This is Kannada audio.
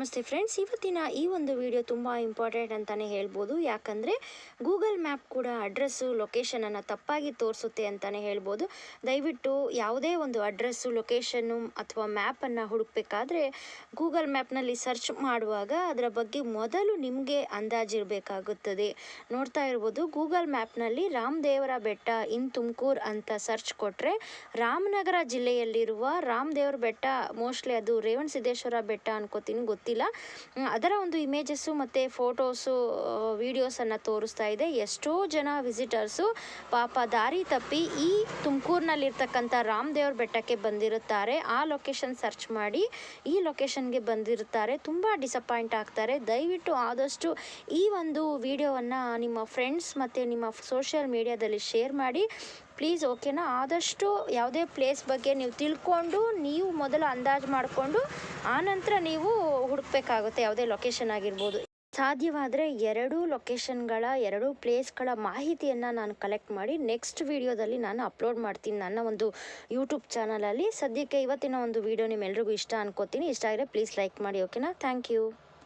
ನಮಸ್ತೆ ಫ್ರೆಂಡ್ಸ್. ಇವತ್ತಿನ ಈ ಒಂದು ವಿಡಿಯೋ ತುಂಬ ಇಂಪಾರ್ಟೆಂಟ್ ಅಂತಲೇ ಹೇಳ್ಬೋದು. ಯಾಕಂದರೆ ಗೂಗಲ್ ಮ್ಯಾಪ್ ಕೂಡ ಅಡ್ರೆಸ್ಸು ಲೊಕೇಶನನ್ನು ತಪ್ಪಾಗಿ ತೋರಿಸುತ್ತೆ ಅಂತಲೇ ಹೇಳ್ಬೋದು. ದಯವಿಟ್ಟು ಯಾವುದೇ ಒಂದು ಅಡ್ರೆಸ್ಸು ಲೊಕೇಶನ್ನು ಅಥವಾ ಮ್ಯಾಪನ್ನು ಹುಡುಕಬೇಕಾದ್ರೆ ಗೂಗಲ್ ಮ್ಯಾಪ್ನಲ್ಲಿ ಸರ್ಚ್ ಮಾಡುವಾಗ ಅದರ ಬಗ್ಗೆ ಮೊದಲು ನಿಮಗೆ ಅಂದಾಜಿರಬೇಕಾಗುತ್ತದೆ ನೋಡ್ತಾ ಇರ್ಬೋದು ಗೂಗಲ್ ಮ್ಯಾಪ್ನಲ್ಲಿ ರಾಮದೇವರ ಬೆಟ್ಟ ಇನ್ ತುಮಕೂರು ಅಂತ ಸರ್ಚ್ ಕೊಟ್ಟರೆ ರಾಮನಗರ ಜಿಲ್ಲೆಯಲ್ಲಿರುವ ರಾಮದೇವರ ಬೆಟ್ಟ ಮೋಸ್ಟ್ಲಿ ಅದು ರೇವಣ ಸಿದ್ದೇಶ್ವರ ಬೆಟ್ಟ ಅನ್ಕೋತೀನಿ, ಗೊತ್ತಿಲ್ಲ. ಹ್ಮ್, ಅದರ ಒಂದು ಇಮೇಜಸ್ಸು ಮತ್ತು ಫೋಟೋಸು ವೀಡಿಯೋಸನ್ನು ತೋರಿಸ್ತಾ ಇದೆ. ಎಷ್ಟೋ ಜನ ವಿಸಿಟರ್ಸು ಪಾಪ ದಾರಿ ತಪ್ಪಿ ಈ ತುಮಕೂರಿನಲ್ಲಿರ್ತಕ್ಕಂಥ ರಾಮದೇವ್ರ ಬೆಟ್ಟಕ್ಕೆ ಬಂದಿರುತ್ತಾರೆ. ಆ ಲೊಕೇಶನ್ ಸರ್ಚ್ ಮಾಡಿ ಈ ಲೊಕೇಶನ್ಗೆ ಬಂದಿರುತ್ತಾರೆ. ತುಂಬ ಡಿಸಪಾಯಿಂಟ್ ಆಗ್ತಾರೆ. ದಯವಿಟ್ಟು ಆದಷ್ಟು ಈ ಒಂದು ವಿಡಿಯೋವನ್ನು ನಿಮ್ಮ ಫ್ರೆಂಡ್ಸ್ ಮತ್ತು ನಿಮ್ಮ ಸೋಷಿಯಲ್ ಮೀಡಿಯಾದಲ್ಲಿ ಶೇರ್ ಮಾಡಿ. ಪ್ಲೀಸ್, ಓಕೆನಾ? ಆದಷ್ಟು ಯಾವುದೇ ಪ್ಲೇಸ್ ಬಗ್ಗೆ ನೀವು ತಿಳ್ಕೊಂಡು, ನೀವು ಮೊದಲು ಅಂದಾಜು ಮಾಡಿಕೊಂಡು ಆನಂತರ ನೀವು ಹುಡುಕ್ಬೇಕಾಗುತ್ತೆ, ಯಾವುದೇ ಲೊಕೇಶನ್ ಆಗಿರ್ಬೋದು. ಸಾಧ್ಯವಾದರೆ ಎರಡೂ ಲೊಕೇಶನ್ಗಳ, ಎರಡೂ ಪ್ಲೇಸ್ಗಳ ಮಾಹಿತಿಯನ್ನು ನಾನು ಕಲೆಕ್ಟ್ ಮಾಡಿ ನೆಕ್ಸ್ಟ್ ವಿಡಿಯೋದಲ್ಲಿ ನಾನು ಅಪ್ಲೋಡ್ ಮಾಡ್ತೀನಿ ನನ್ನ ಒಂದು ಯೂಟ್ಯೂಬ್ ಚಾನಲಲ್ಲಿ. ಸದ್ಯಕ್ಕೆ ಇವತ್ತಿನ ಒಂದು ವಿಡಿಯೋ ನಿಮ್ಮೆಲ್ರಿಗೂ ಇಷ್ಟ ಅನ್ಕೋತೀನಿ. ಇಷ್ಟ ಆಗಿದೆ ಪ್ಲೀಸ್ ಲೈಕ್ ಮಾಡಿ, ಓಕೆನಾ? Thank you.